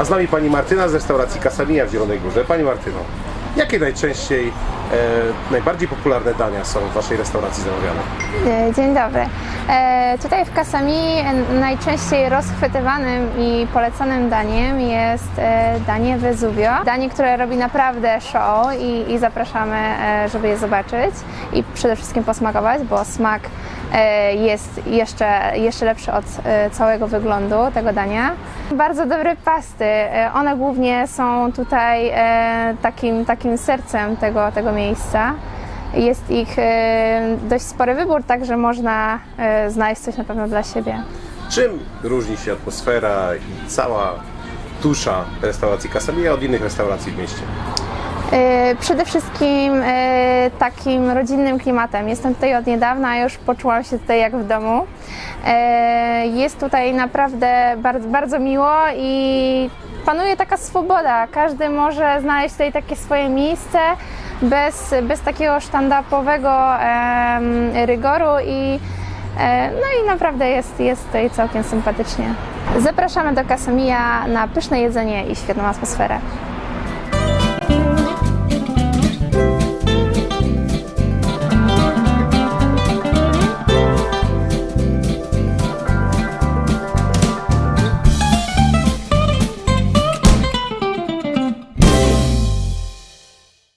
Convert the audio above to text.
A z nami pani Martyna z restauracji Kasamija w Zielonej Górze. Pani Martyno, jakie najczęściej, e, najbardziej popularne dania są w waszej restauracji zamawiane? E, Dzień dobry. E, Tutaj w Kasami najczęściej rozchwytywanym i polecanym daniem jest e, danie Vesuvio. Danie, które robi naprawdę show i, i zapraszamy, e, żeby je zobaczyć i przede wszystkim posmakować, bo smak jest jeszcze, jeszcze lepszy od e, całego wyglądu tego dania. Bardzo dobre pasty. E, One głównie są tutaj e, takim, takim sercem tego, tego miejsca. Jest ich e, dość spory wybór, także można e, znaleźć coś na pewno dla siebie. Czym różni się atmosfera i cała tusza restauracji Kasamija od innych restauracji w mieście? E, Przede wszystkim e, takim rodzinnym klimatem. Jestem tutaj od niedawna, już poczułam się tutaj jak w domu. E, Jest tutaj naprawdę bardzo, bardzo miło i panuje taka swoboda. Każdy może znaleźć tutaj takie swoje miejsce bez, bez takiego sztandapowego rygoru i No i naprawdę jest, jest tutaj całkiem sympatycznie. Zapraszamy do Kasamija na pyszne jedzenie i świetną atmosferę.